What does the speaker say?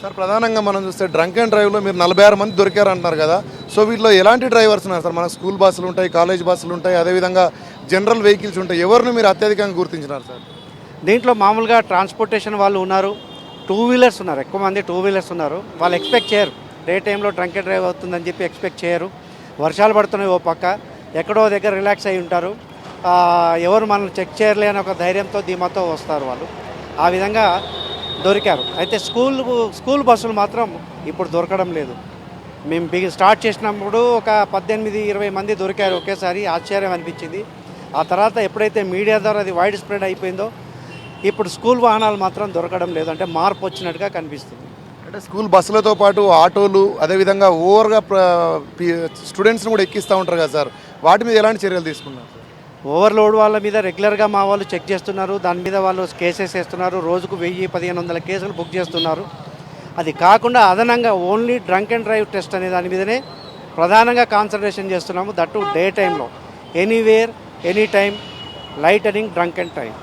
Sir ప్రధానంగా మనం చూస్తే డ్రంక్ అండ్ డ్రైవ్లో మీరు నలభై ఆరు మంది దొరికారు అంటున్నారు కదా. సో వీటిలో ఎలాంటి డ్రైవర్స్ ఉన్నారు సార్? మన స్కూల్ బస్సులు ఉంటాయి కాలేజ్ బస్సులు ఉంటాయి అదేవిధంగా జనరల్ వెహికల్స్ ఉంటాయి. ఎవరిని మీరు అత్యధికంగా గుర్తించినారు సార్? దీంట్లో మామూలుగా ట్రాన్స్పోర్టేషన్ వాళ్ళు ఉన్నారు. టూ వీలర్స్ ఉన్నారు ఎక్కువ మంది టూ వీలర్స్ ఉన్నారు. వాళ్ళు ఎక్స్పెక్ట్ చేయరు. డే టైంలో డ్రంక్ అండ్ డ్రైవ్ అవుతుందని చెప్పి ఎక్స్పెక్ట్ చేయరు. వర్షాలు పడుతున్నాయి ఓ పక్క. ఎక్కడో దగ్గర రిలాక్స్ అయి ఉంటారు. ఎవరు మనల్ని చెక్ చేయర్లే అని ఒక ధైర్యంతో ధీమాతో వస్తారు వాళ్ళు. ఆ విధంగా దొరికారు. అయితే స్కూల్ స్కూల్ బస్సులు మాత్రం ఇప్పుడు దొరకడం లేదు. మేము బిగి స్టార్ట్ చేసినప్పుడు ఒక పద్దెనిమిది ఇరవై మంది దొరికారు ఒకేసారి. ఆశ్చర్యం అనిపించింది. ఆ తర్వాత ఎప్పుడైతే మీడియా ద్వారా అది వైడ్ స్ప్రెడ్ అయిపోయిందో ఇప్పుడు స్కూల్ వాహనాలు మాత్రం దొరకడం లేదు. అంటే మార్పు వచ్చినట్టుగా కనిపిస్తుంది. అంటే స్కూల్ బస్సులతో పాటు ఆటోలు అదేవిధంగా ఓవర్గా స్టూడెంట్స్ని కూడా ఎక్కిస్తూ ఉంటారు కదా సార్. వాటి మీద ఎలాంటి చర్యలు తీసుకున్నారు ఓవర్లోడ్ వాళ్ళ మీద రెగ్యులర్గా మా వాళ్ళు చెక్ చేస్తున్నారు. దాని మీద వాళ్ళు కేసెస్ వేస్తున్నారు. రోజుకు వెయ్యి పదిహేను వందల కేసులు బుక్ చేస్తున్నారు. అది కాకుండా అదనంగా only drunk and drive test అనే దాని మీదనే ప్రధానంగా కాన్సన్ట్రేషన్ చేస్తున్నాము. దట్టు డే టైంలో anywhere any time lightning drunk and drive.